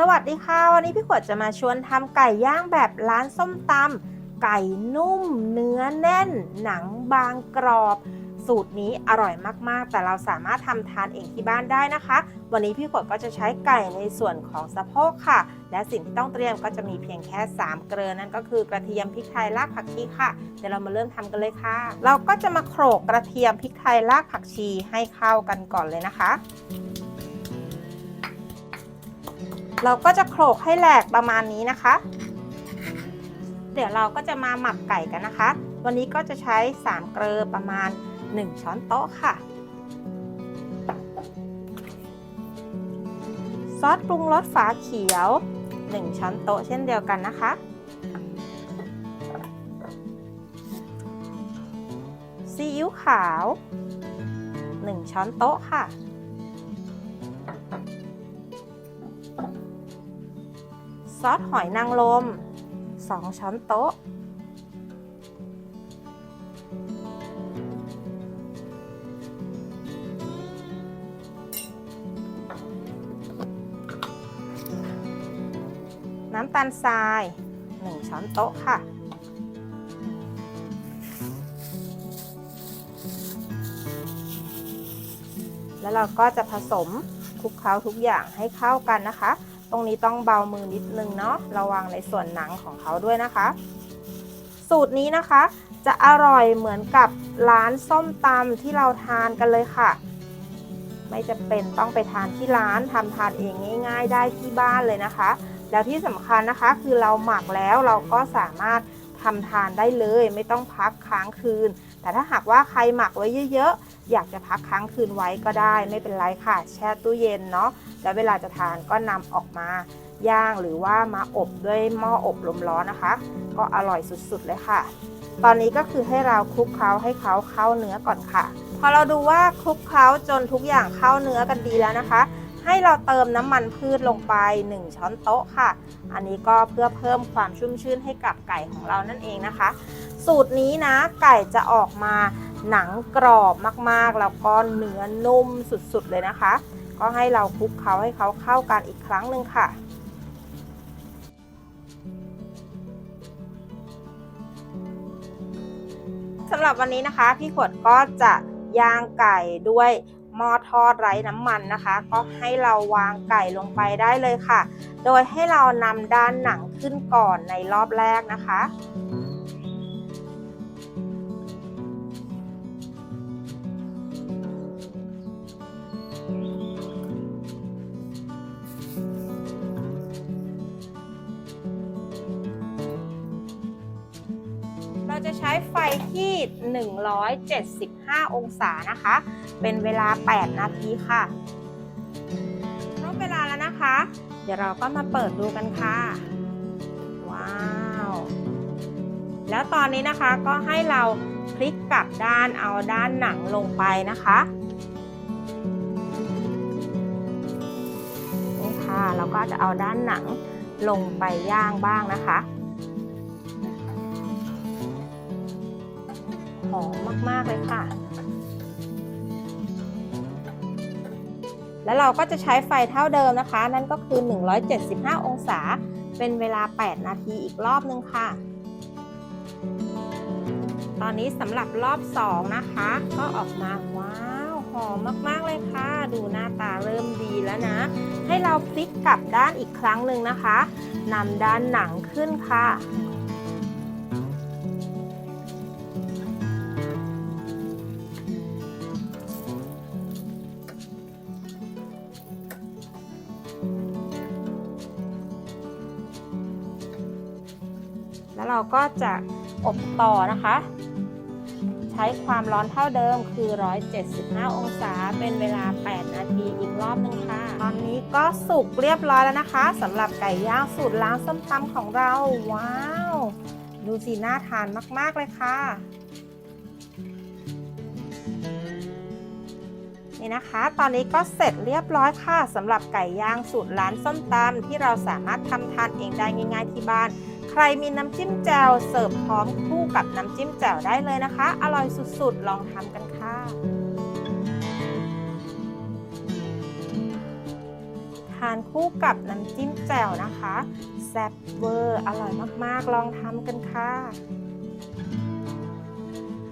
สวัสดีค่ะ วันนี้พี่ขวดจะมาชวนทำไก่ย่างแบบร้านส้มตำไก่นุ่ม เนื้อแน่น หนังบางกรอบ สูตรนี้อร่อยมากๆ แต่เราสามารถทำทานเองที่บ้านได้นะคะ วันนี้พี่ขวดก็จะใช้ไก่ในส่วนของสะโพกค่ะ และสิ่งที่ต้องเตรียมก็จะมีเพียงแค่ 3 เกลือนั่นก็คือกระเทียมพริกไทยรากผักชีค่ะเดี๋ยวเรามาเริ่มทำกันเลยค่ะ เราก็จะมาโขลกกระเทียมพริกไทยรากผักชีให้เข้ากันก่อนเลยนะคะ เราก็จะโขลกให้แหลกประมาณนี้นะคะ เดี๋ยวเราก็จะมาหมักไก่กันนะคะ วันนี้ก็จะใช้3เกลือประมาณ 1 ช้อนโต๊ะค่ะ ซอสปรุงรสฝาเขียว 1 ช้อนโต๊ะเช่นเดียวกันนะคะซีอิ๊วขาว 1 ช้อนโต๊ะค่ะ อสหอยนางรม2 ช้อนโต๊ะ น้ำตาลทราย 1 ช้อนโต๊ะค่ะแล้วเราก็จะผสมคลุกเคล้าทุกอย่างให้เข้ากันนะคะ ตรงนี้ต้องเบามือนิดนึงเนาะระวังในส่วนหนังของเขาด้วยนะคะ สูตรนี้นะคะ จะอร่อยเหมือนกับร้านส้มตำที่เราทานกันเลยค่ะ ไม่จะเป็นต้องไปทานที่ร้านทำทานเองง่าย ๆ ได้ที่บ้านเลยนะคะ แล้วที่สำคัญนะคะคือเราหมักแล้วเราก็สามารถทำทานได้เลย ไม่ต้องพักค้างคืนแต่ถ้าหากว่าใครหมักไว้เยอะๆ อยากจะพักค้างคืนไว้ก็ได้ ไม่เป็นไรค่ะ แช่ตู้เย็นเนาะ แล้วเวลาจะทานก็นำออกมาย่างหรือว่ามาอบด้วยหม้ออบลมร้อนนะคะ ก็อร่อยสุดๆเลยค่ะ ตอนนี้ก็คือให้เราคลุกเคล้าให้เขาเข้าเนื้อก่อนค่ะ พอเราดูว่าคลุกเคล้าจนทุกอย่างเข้าเนื้อกันดีแล้วนะคะ ให้เราเติมน้ำมันพืชลงไป 1 ช้อนโต๊ะค่ะ อันนี้ก็เพื่อเพิ่มความชุ่มชื่นให้กับไก่ของเรานั่นเองนะคะ สูตรนี้นะไก่จะออกมาหนังกรอบมากๆ แล้วก็เนื้อนุ่มสุดๆเลยนะคะ ก็ให้เราคลุกเคล้าให้เขาเข้ากันอีกครั้งหนึ่งค่ะสำหรับวันนี้นะคะ พี่ขวดก็จะย่างไก่ด้วย หม้อทอดไร้น้ำมันนะคะ ก็ให้เราวางไก่ลงไปได้เลยค่ะ โดยให้เรานำด้านหนังขึ้นก่อนในรอบแรกนะคะเราจะใช้ไฟที่ 175 องศานะคะ เป็นเวลา 8 นาทีค่ะครบเวลาแล้วนะคะ เดี๋ยวเราก็มาเปิดดูกันค่ะ ว้าว แล้วตอนนี้นะคะก็ให้เราพลิกกลับด้านเอาด้านหนังลงไปนะคะนี่ค่ะเราก็จะเอาด้านหนังลงไปย่างบ้างนะคะหอมมาก ๆ เลยค่ะ แล้วเราก็จะใช้ไฟเท่าเดิมนะคะ นั่นก็คือ 175 องศา เป็นเวลา 8 นาทีอีกรอบนึงค่ะ ตอนนี้สำหรับรอบ 2 นะคะ ก็ออกมาว้าวหอมมากๆเลยค่ะ ดูหน้าตาเริ่มดีแล้วนะ ให้เราพลิกกลับด้านอีกครั้งหนึ่งนะคะนำด้านหนังขึ้นค่ะ เราก็จะอบต่อนะคะ ใช้ความร้อนเท่าเดิมคือ 175 องศาเป็นเวลา 8 นาทีอีกรอบนึงค่ะ ตอนนี้ก็สุกเรียบร้อยแล้วนะคะสำหรับไก่ย่างสูตรล้างส้มตำของเรา ว้าว ดูสิน่าทานมาก ๆ เลยค่ะนี่นะคะ ตอนนี้ก็เสร็จเรียบร้อยค่ะสำหรับไก่ย่างสูตรร้านส้มตำที่เราสามารถทำทานเองได้ง่ายๆที่บ้าน รมีน้ำจิ้มแจ่วเสิร์ฟพร้อมคู่กับน้ำจิ้มแจ่วได้เลยนะคะ อร่อยสุดๆ ลองทำกันค่ะทานคู่กับน้ำจิ้มแจ่วนะคะแซ่บเวอร์อร่อยมากๆ ลองทำกันค่ะ